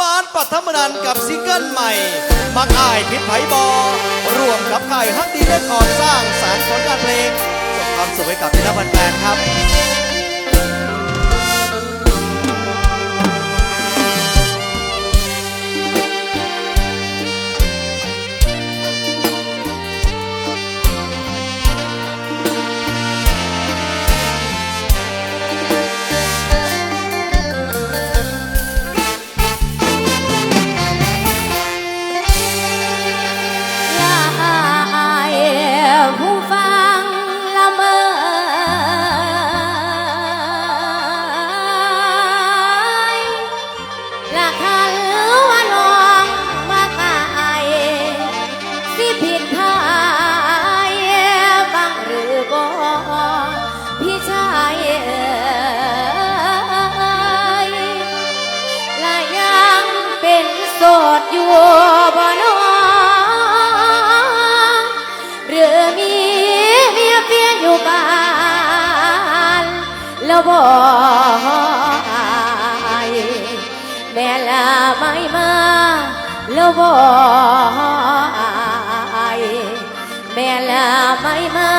ปานปัทมนันกับซิงเกิลใหม่มักอายพิษไผ่บอร่วมกับไก่ฮักดีเด้ก่อสร้างสารผลงานเพลงส่งความสุขให้กับพี่น้องแฟนครับ สดอยู่บ่นองหรือมีเมียเพียอยู่บ้านแล้วบอไอแม่ละไม่มาแล้วบอไอแม่ละไม่มา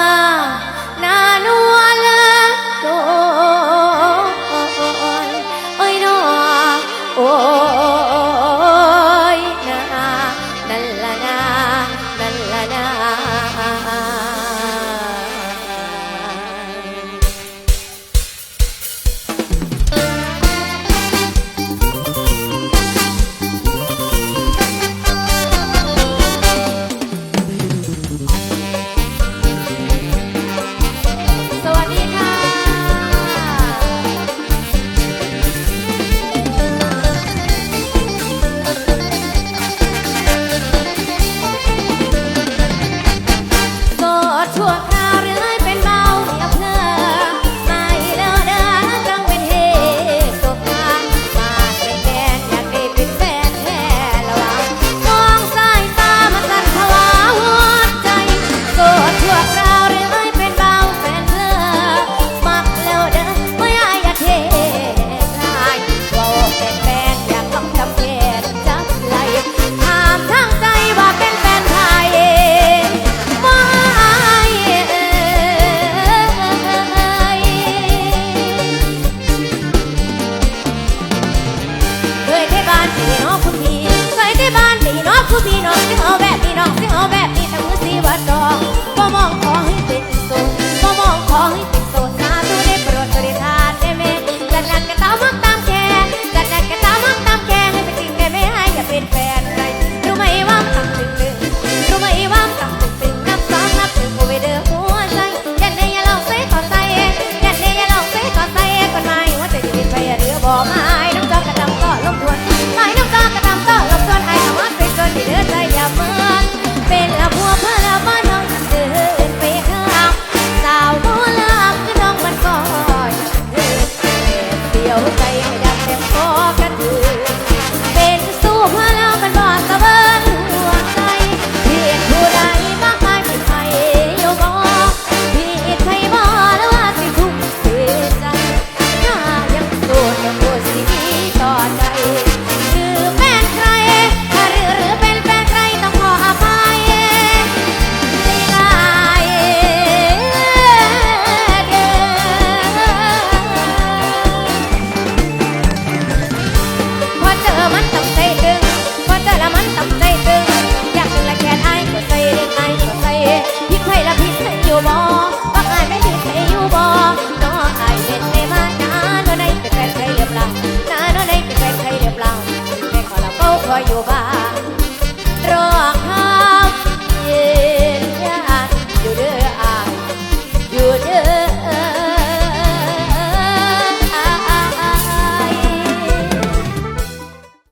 呼ば